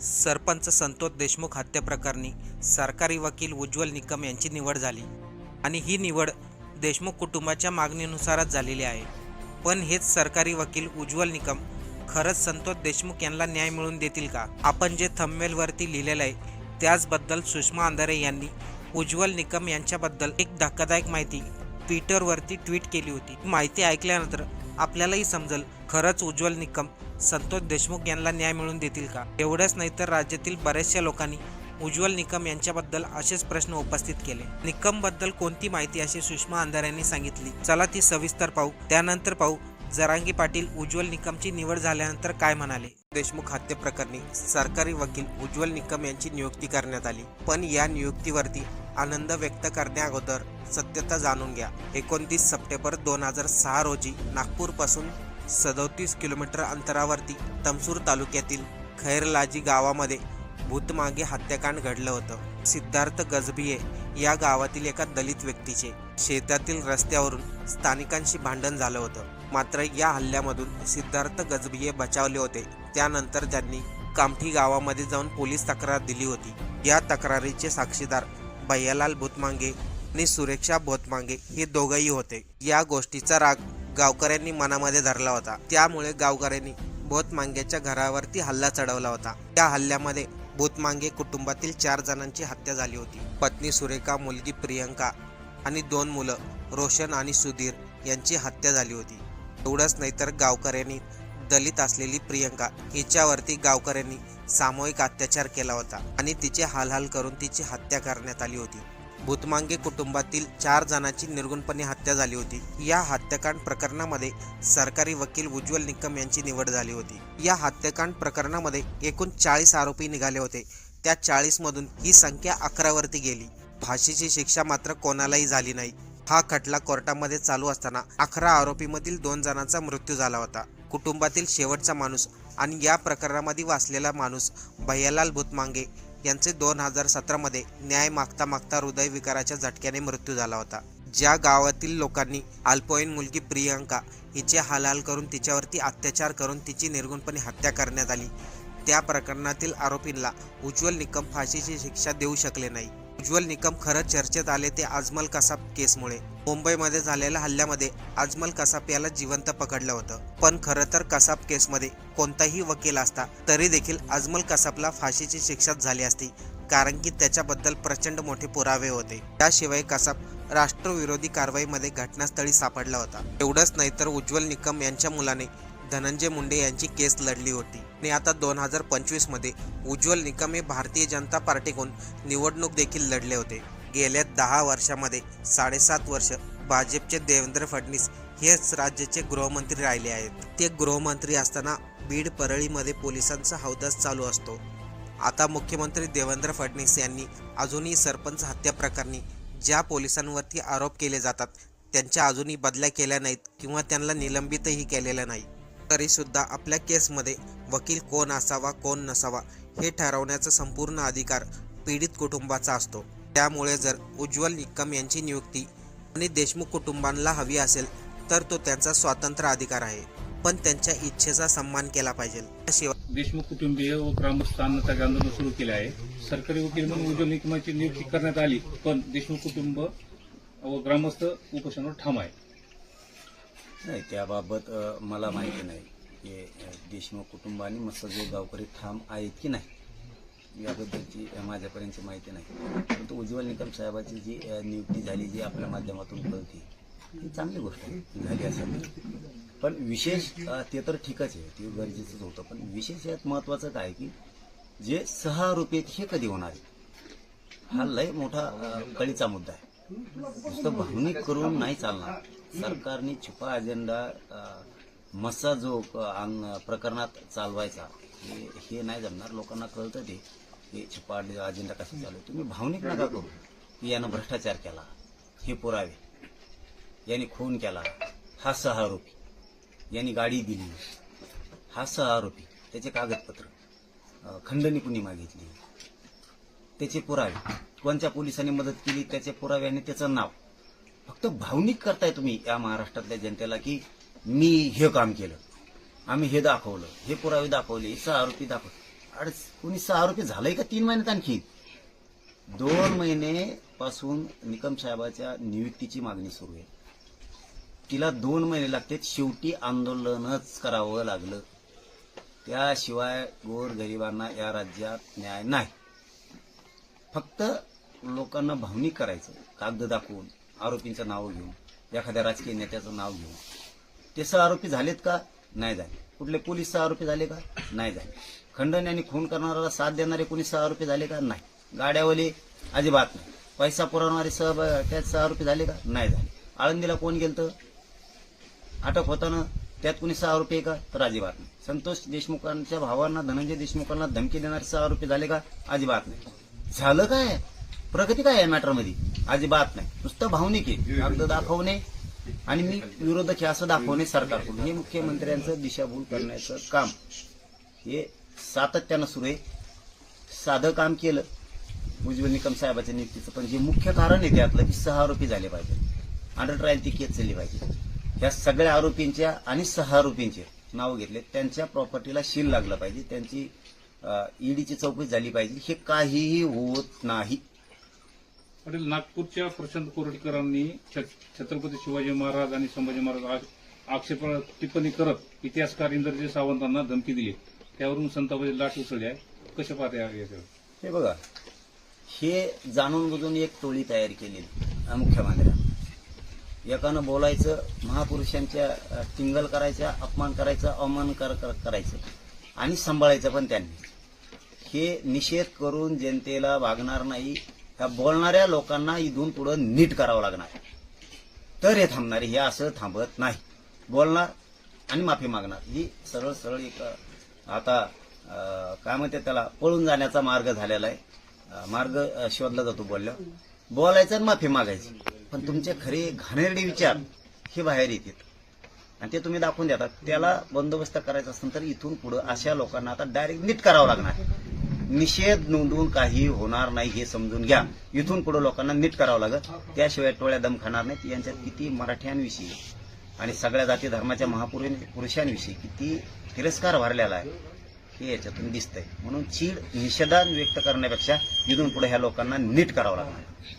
सरपंच संतोष देशमुख हत्येप्रकरणी सरकारी वकील उज्ज्वल निकम यांची निवड झाली. आणि ही निवड देशमुख कुटुंबाच्या मागणीनुसारच झालेली आहे. पण हेच सरकारी वकील उज्ज्वल निकम खरंच संतोष देशमुख यांना न्याय मिळवून देतील का? आपण जे थंबमेलवरती लिहिलेलं आहे त्याचबद्दल सुषमा अंधारे यांनी उज्ज्वल निकम यांच्याबद्दल एक धक्कादायक माहिती ट्विटरवरती ट्विट केली होती. माहिती ऐकल्यानंतर आपल्यालाही समजेल खरंच उज्ज्वल निकम संतोष देशमुख यांना न्याय मिळून देतील का? एवढंच नाही तर राज्यातील बऱ्याचशा लोकांनी उज्ज्वल निकम यांच्याबद्दल असेच प्रश्न उपस्थित केले. निकमबद्दल कोणती माहिती अशी सुषमा अंधाऱ्यांनी सांगितली? चला ती सविस्तर पाहू. त्यानंतर पाहू जरांगी पाटील उज्ज्वल निकमची निवड झाल्यानंतर काय म्हणाले? देशमुख हत्येप्रकरणी सरकारी वकील उज्ज्वल निकम यांची नियुक्ती करण्यात आली. पण या नियुक्तीवरती आनंद व्यक्त करण्याअगोदर सत्यता जाणून घ्या. एकोणतीस सप्टेंबर दोन हजार सहा रोजी नागपूरपासून सदोतीस किलोमीटर अंतरावरती तमसूर तालुक्यातील खैरलाजी गावामध्ये भूतमागे हत्याकांड घडलं होतं. सिद्धार्थ गजभिये या गावातील एका दलित व्यक्तीचे शेतातील रस्त्यावरून स्थानिकांशी भांडण झालं होतं. मात्र या हल्ल्यामधून सिद्धार्थ गजभिये बचावले होते. त्यानंतर त्यांनी कामठी गावामध्ये जाऊन पोलीस तक्रार दिली होती. या तक्रारीचे साक्षीदार भैयालाल भूतमांगे आणि सुरेक्षा भोतमांगे हे दोघंही होते. या गोष्टीचा राग गावकऱ्यांनी मनामध्ये धरला होता. त्यामुळे गावकऱ्यांनी भोतमांगेच्या घरावरती हल्ला चढवला होता. त्या हल्ल्यामध्ये भूतमांगे कुटुंबातील चार जणांची हत्या झाली होती. पत्नी सुरेखा मुलगी प्रियंका आणि दोन मुलं रोशन आणि सुधीर यांची हत्या झाली होती. एवढंच नाही तर गावकऱ्यांनी दलित असलेली प्रियंका हिच्यावरती गावकऱ्यांनी सामूहिक अत्याचार केला होता आणि तिचे हालहाल करून तिची हत्या करण्यात आली होती. भूतमांगे कुटुंबातील चार जणांची निर्गुणपणे हत्या झाली होती. या हत्याकांड प्रकरणामध्ये सरकारी वकील उज्ज्वल निकम यांची निवड झाली होती. या हत्याकांड प्रकरणामध्ये एकूण चाळीस आरोपी निघाले होते. त्या चाळीसमधून ही संख्या अकरावरती गेली. फाशीची शिक्षा मात्र कोणालाही झाली नाही. हा खटला कोर्टामध्ये चालू असताना अकरा आरोपीमधील दोन जणांचा मृत्यू झाला होता. कुटुंबातील शेवटचा माणूस आणि या प्रकरणामध्ये वाचलेला माणूस भैयालाल भूतमांगे यांचे दोन हजार सतरामध्ये न्याय मागता मागता हृदयविकाराच्या झटक्याने मृत्यू झाला होता. ज्या गावातील लोकांनी अल्पवयीन मुलगी प्रियंका हिचे हालहाल करून तिच्यावरती अत्याचार करून तिची निर्गुणपणे हत्या करण्यात आली त्या प्रकरणातील आरोपींना उज्ज्वल निकम फाशीची शिक्षा देऊ शकले नाही. उज्ज्वल निकम खरंच चर्चेत आले ते अजमल कसाब केसमुळे. मुंबईमध्ये झालेल्या हल्ल्यामध्ये अजमल कसाब याला जिवंत पकडलं होतं. पण खरं तर कसाब केसमध्ये कोणताही वकील असता तरी देखील अजमल कसाबला फाशीची शिक्षा झाली असती कारण की त्याच्याबद्दल प्रचंड मोठे पुरावे होते. त्याशिवाय कसाब राष्ट्रविरोधी कारवाईमध्ये घटनास्थळी सापडला होता. एवढंच नाही तर उज्ज्वल निकम यांच्या मुलाने धनंजय मुंडे यांची केस लढली होती. आणि आता दोन हजार पंचवीसमध्ये उज्ज्वल निकम हे भारतीय जनता पार्टीकडून निवडणूक देखील लढले होते. गेल्या दहा वर्षामध्ये साडेसात वर्ष भाजपचे देवेंद्र फडणवीस हेच राज्याचे गृहमंत्री राहिले आहेत. ते गृहमंत्री असताना बीड परळीमध्ये पोलिसांचा हौदास चालू असतो. आता मुख्यमंत्री देवेंद्र फडणवीस यांनी अजूनही सरपंच हत्या प्रकरणी ज्या पोलिसांवरती आरोप केले जातात त्यांच्या अजूनही बदल्या केल्या नाहीत किंवा त्यांना निलंबितही केलेलं नाही. तरीसुद्धा आपल्या केसमध्ये वकील कोण असावा कोण नसावा हे ठरवण्याचा संपूर्ण अधिकार पीडित कुटुंबाचा असतो. त्यामुळे जर उज्ज्वल निकम यांची नियुक्ती आणि देशमुख कुटुंबांना हवी असेल तर तो त्यांचा स्वातंत्र्य अधिकार आहे. पण त्यांच्या इच्छेचा सन्मान केला पाहिजे. शिवाय देशमुख कुटुंबीय व ग्रामस्थांना आंदोलन सुरू केले आहे. सरकारी वकील म्हणून उज्ज्वल निकमाची नियुक्ती करण्यात आली पण देशमुख कुटुंब व ग्रामस्थ उपोषणावर ठाम आहे. नाही त्याबाबत मला माहिती नाही. की देशमुख कुटुंब आणि मत्स्यजोग गावकरी ठाम आहेत की नाही याबद्दलची माझ्यापर्यंत माझ्यापर्यंतची माहिती नाही. परंतु उज्ज्वल निकम साहेबाची जी नियुक्ती झाली जी आपल्या माध्यमातून कळती ही चांगली गोष्ट आहे. झाली असेल पण विशेष ते तर ठीकच आहे. ते गरजेचंच होतं. पण विशेष यात महत्वाचं काय की जे सहा रुपये हे कधी होणार आहे हा लय मोठा कळीचा मुद्दा आहे. नुसतं भावनिक करून नाही चालणार. सरकारने छुपा अजेंडा मस्सा जो प्रकरणात चालवायचा हे हे नाही जमणार. लोकांना कळतं ते हे छुपा अजेंडा कसा चालू आहे. तुम्ही भावनिक नका करू की यानं भ्रष्टाचार केला हे पुरावे. यांनी खून केला हा सहा आरोपी. यांनी गाडी दिली हा सहा आरोपी. त्याचे कागदपत्र खंडणी कुणी मागितली? त्याचे पुरावे. कोणत्या पोलिसांनी मदत केली? त्याचे पुरावे आणि त्याचं नाव. फक्त भावनिक करताय तुम्ही या महाराष्ट्रातल्या जनतेला की मी हे काम केलं. आम्ही हे दाखवलं हे पुरावे दाखवले सहा आरोपी दाखव अरे कोणी सहा आरोपी झालंय का तीन महिन्यात आणखी? दोन महिने पासून निकम साहेबाच्या नियुक्तीची मागणी सुरू आहे. तिला दोन महिने लागतात शेवटी आंदोलनच करावं लागलं. त्याशिवाय गोरगरिबांना या राज्यात न्याय नाही. फक्त लोकांना भावनिक करायचं कागद दाखवून आरोपींचं नाव घेऊन एखाद्या राजकीय नेत्याचं नाव घेऊन. ते सह आरोपी झालेत का? नाही झाले. कुठले पोलीस सह आरोपी झाले का? नाही झाले. खंडन आणि खून करणाऱ्याला साथ देणारे कोणी सह आरोपी झाले का? नाही. गाड्यावाले अजिबात नाही. पैसा पुरवणारे सह त्यात सह आरोपी झाले का? नाही झाले. आळंदीला कोण गेलं अटक होताना त्यात कुणी सहा आरोपी आहे का? तर अजिबात नाही. संतोष देशमुखांच्या भावांना धनंजय देशमुखांना धमकी देणारे सहा आरोपी झाले का? अजिबात नाही. झालं काय? प्रगती काय आहे मॅटरमध्ये? अजिबात नाही. नुसतं भावनिक आहे. कागद दाखवणे आणि मी विरोधक हे असं दाखवणे सरकारकडून. हे मुख्यमंत्र्यांचं दिशाभूल करण्याचं काम. हे सातत्यानं सुरू आहे. साधं काम केलं. उज्ज्वल निकम साहेबाच्या नियुक्तीचं. पण जे मुख्य कारण आहे त्यातलं की सहा आरोपी झाले पाहिजे. अंडर ट्रायल ती केस झाली पाहिजे. ह्या सगळ्या आरोपींच्या आणि सहा आरोपींचे नाव घेतले. त्यांच्या प्रॉपर्टीला शील लागलं पाहिजे. त्यांची ईडीची चौकशी झाली पाहिजे. हे काहीही होत नाही. पाटील नागपूरच्या प्रशांत कोरटकरांनी छत्रपती शिवाजी महाराज आणि संभाजी महाराज आक्षेप टिप्पणी करत इतिहासकार इंद्रजी सावंतांना धमकी दिली. त्यावरून संतापाची लाट उसळली आहे. कसे पाहते हे बघा हे जाणून बुजून एक टोळी तयार केली अं, मुख्यमंत्र्या एकानं बोलायचं महापुरुषांच्या टिंगल करायच्या अपमान करायचा अवमान कर- कर- करायचं आणि सांभाळायचं पण त्यांनी. हे निषेध करून जनतेला वागणार नाही ह्या बोलणाऱ्या लोकांना इथून पुढं नीट करावं लागणार. तर हे थांबणार हे असं थांबत नाही. बोलणार आणि माफी मागणार. ही सरळ सरळ एक आता काय म्हणते त्याला पळून जाण्याचा मार्ग झालेला आहे. मार्ग शोधला जातो बोलल्यावर बोलायचं आणि माफी मागायची. पण तुमचे खरे घाणेरडे विचार हे बाहेर येतात आणि ते तुम्ही दाखवून देतात. त्याला बंदोबस्त करायचा असेल तर इथून पुढे अशा लोकांना आता डायरेक्ट नीट करावं लागणार. निषेध नोंदवून काही होणार नाही हे समजून घ्या. इथून पुढे लोकांना नीट करावं लागत त्याशिवाय टोळ्या दम खाणार नाहीत. यांच्यात किती मराठ्यांविषयी आणि सगळ्या जाती धर्माच्या महापुरुष पुरुषांविषयी किती तिरस्कार भरलेला आहे हे याच्यातून दिसतंय. म्हणून चीड निषेधान व्यक्त करण्यापेक्षा इथून पुढे ह्या लोकांना नीट करावं लागणार.